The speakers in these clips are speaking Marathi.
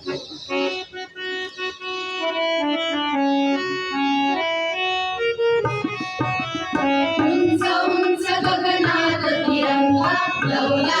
उंच उंच गगनात तिरंगा लवला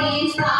Praise God.